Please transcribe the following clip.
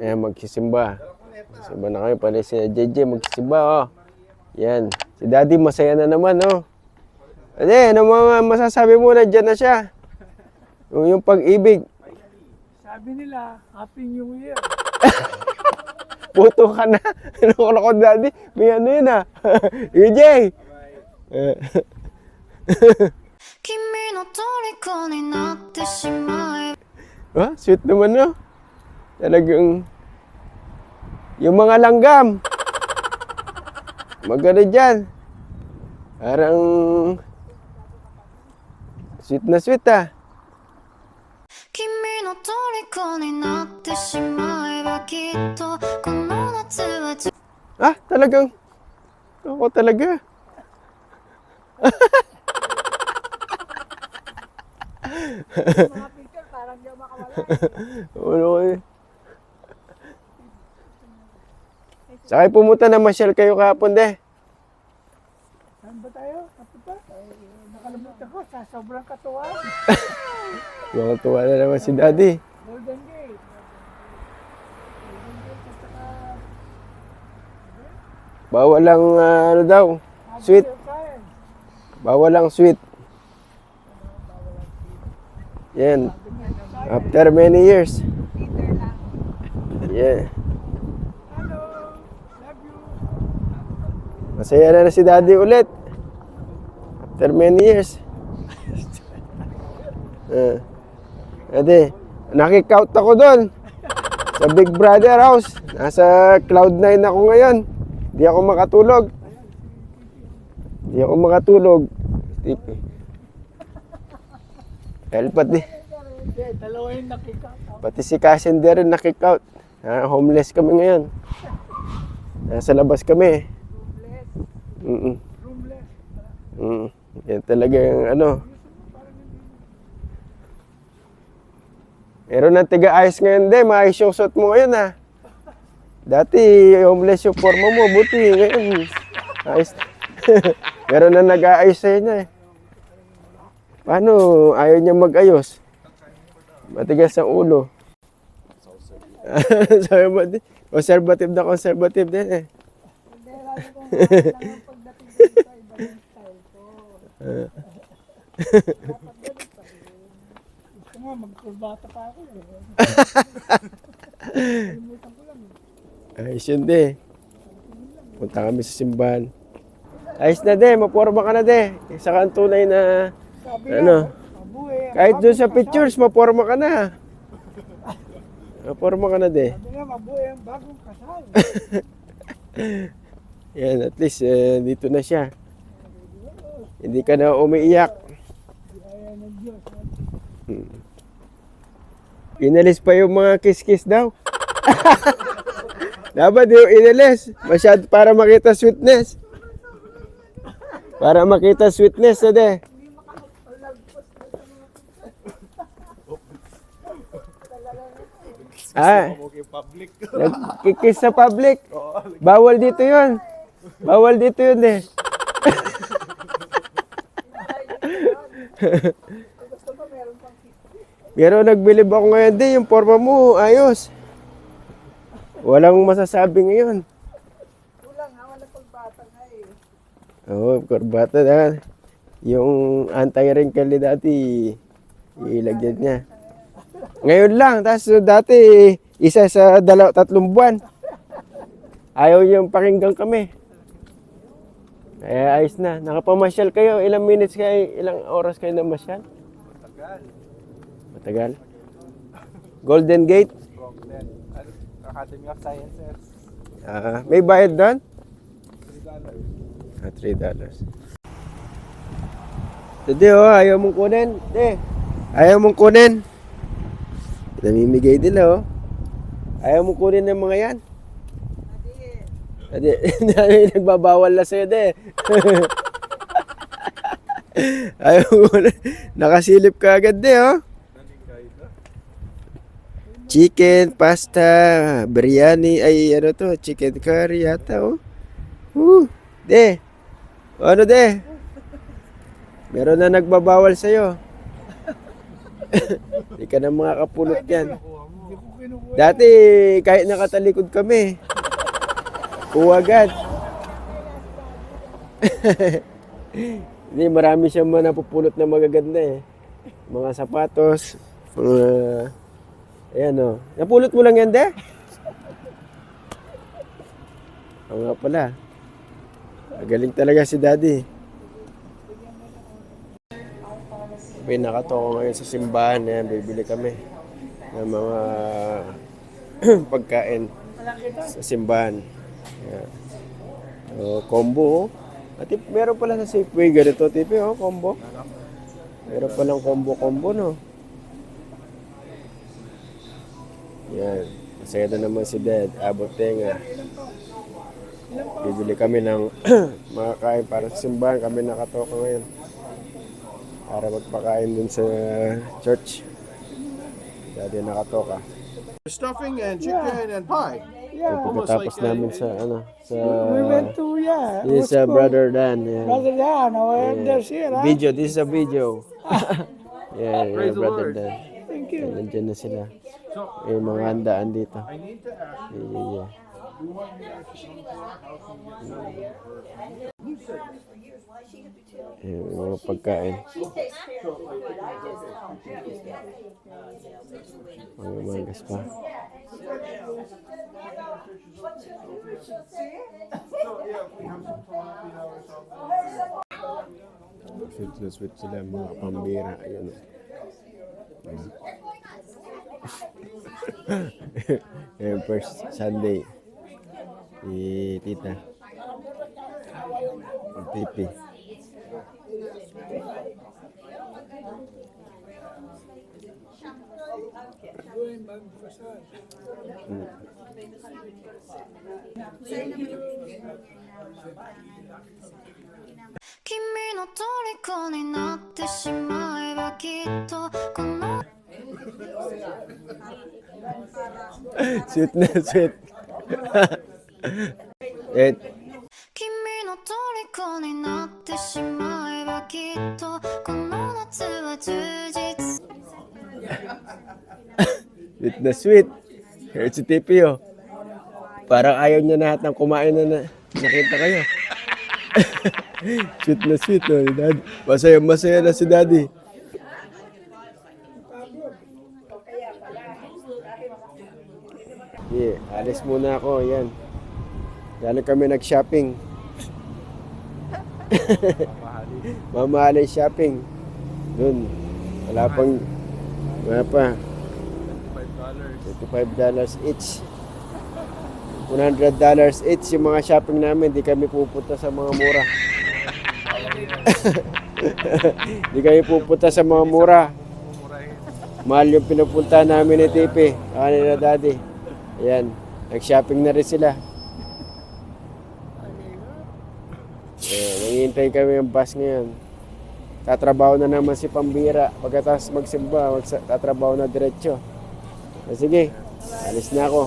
Ayan, magkisimba. Magkisimba na kayo. Pare si JJ, magkisimba, oh. Yan. Si Daddy, masaya na naman, oh. Ano, ano mga masasabi mo na dyan na siya? Yung, yung pag-ibig. Sabi nila, Happy New Year. Puto ka na. ano ko na ko, Daddy? May ano yun, ah. EJ! Kimi no toriko ni natte shimai. Ah, sweet naman, no? Talagang... Yung mga langgam. Maganda dyan. Parang... Sweet na sweet, ah. 君の虜になってしまえばきっとこの夏は十 Ah, talagang... Ako talaga. Mga picture, parang di ako makawala. Ano eh. Sakay pumunta na Michelle kayo kahapon de. Saan ba tayo? Apo ba? Ay, nakalimutan ko sa sobrang katuwa. Mga tuwa na naman si Daddy. Golden Gate. Golden Gate at saka Bawal lang ah, ano daw. Sweet. Bawal lang sweet. Yan. After many years. Yeah. Masaya na na si Daddy ulit. After many years. Uh, Ate, nakikout ako doon. Sa Big Brother house. Nasa Cloud9 ako ngayon. Di ako makatulog. Di ako makatulog. Dahil pati, Hindi, dalawa yung nakita. pati si din rin nakikout. Ah, homeless kami ngayon. Nasa labas kami. Roomless. Mm. Mm. Yan talaga yung ano. Meron ng tiga-ayos ngayon din. Maayos yung suot mo ngayon ha. Dati homeless yung forma mo. Buti ngayon. Ayos. Meron na nag-aayos sa'yo na eh. Paano ayaw niya mag-ayos? Matigas ang ulo. Di- conservative na conservative din eh. Hindi, lalo kong kailangan pagdating dito sa iba yung style ko. Dapat ganun pa rin. Gusto nga, magkurbata pa ako. Kalimutan ko lang. Ayos yun de. Punta kami sa simbahan. Ayos na de, maporma ka na de. Isa kang tunay na, Sabi ano, mabuhay kahit doon sa pictures, maporma ka na. Maporma ka na de. Sabi nga, mabuhay ang bagong kasal. Yan, at least eh, dito na siya. Hindi ka na umiiyak. Diyos. Inalis pa yung mga kiss-kiss daw. Dapat yung inalis. Masyad para makita sweetness. Para makita sweetness na de. Ah, nagkikis sa public. Bawal dito yun. Bawal dito yun eh. Pero nagbilib ako ngayon din, yung forma mo, ayos. Walang masasabi ngayon. Kulang ha, wala pagbata nga eh. Oo, oh, korbata na. Yung anti-wrinkle dati, ilagyan niya. Ngayon lang, tapos dati, isa sa dalaw, tatlong buwan. Ayaw niyang pakinggan kami. Kaya ayos na. Nakapamasyal kayo. Ilang minutes kayo, ilang oras kayo na masyal? Matagal. Matagal? Golden Gate? Golden Academy of Sciences. Ah, may bayad doon? Ah, $3. Hindi oh, ayaw mong kunin. Hindi. Ayaw mong kunin. Namimigay nila oh. Ayaw mong kunin ng mga yan. Hindi. Hindi. Nagbabawal na sa'yo de. ayaw mo kunin. Nakasilip ka agad de oh. Chicken, pasta, biryani, ay ano to, chicken curry yata oh. Uh, de. Ano de? Meron na nagbabawal sa'yo. Hindi ka na yan. Hindi ko kinukuha. Dati, kahit nakatalikod kami, uwagad. Hindi, marami siyang mga napupulot na magaganda eh. Mga sapatos, mga... Ayan o. Napulot mo lang yan, de? Oo nga pala. Magaling talaga si daddy. Pinakato ko ngayon sa simbahan. Ayan, bibili kami ng mga pagkain sa simbahan. Ayan. So, combo. oh. At tip- meron pala sa Safeway ganito, tipe, oh, combo. Meron palang combo-combo, no? Yan. Masaya na naman si Dad. Abot. Bibili kami ng mga kain para sa simbahan. Kami nakatoka ngayon. Para magpakain dun sa church. Dati nakatoka. Stuffing and chicken and pie. Yeah. Pagkatapos namin sa ano sa We went to, yeah. This is uh, brother Dan. Yeah. Brother Dan, oh, and there's here, huh? Video, this is a video. yeah, yeah, Praise the brother Lord. Dan. Thank you. Yan, Nandiyan na sila. Eh, mga handaan dito. I need to ask Yeah, yeah, yeah. Eh, mga pagkain. Mga mangas pa. Sweet na sweet sila, mga pambira. Ayun. Ayun, first Sunday. Si tita. Pipi. Hmm. sweet na sweet. It eh, 虜になってしまえばきっとこの夏は充実 sweet na sweet. Here's si Tipi oh. Parang ayaw niya na hatang kumain na, na nakita kayo. sweet na sweet oh. ni Dad. Masaya masaya na si Daddy. Yeah, alis muna ako. Yan. Galing kami nag-shopping. Mamahali shopping. Doon. Wala pang... Wala pa. $5. $25 each. $100 each yung mga shopping namin. Di kami pupunta sa mga mura. Di kami pupunta sa mga mura. Mahal yung pinupunta namin ni Tipi. Kanina daddy. Ayan. Nag-shopping na rin sila. Nanghihintay kami ng bus ngayon. Tatrabaho na naman si Pambira. Pagkatapos magsimba, magsa- tatrabaho na diretso. O sige, alis na ako.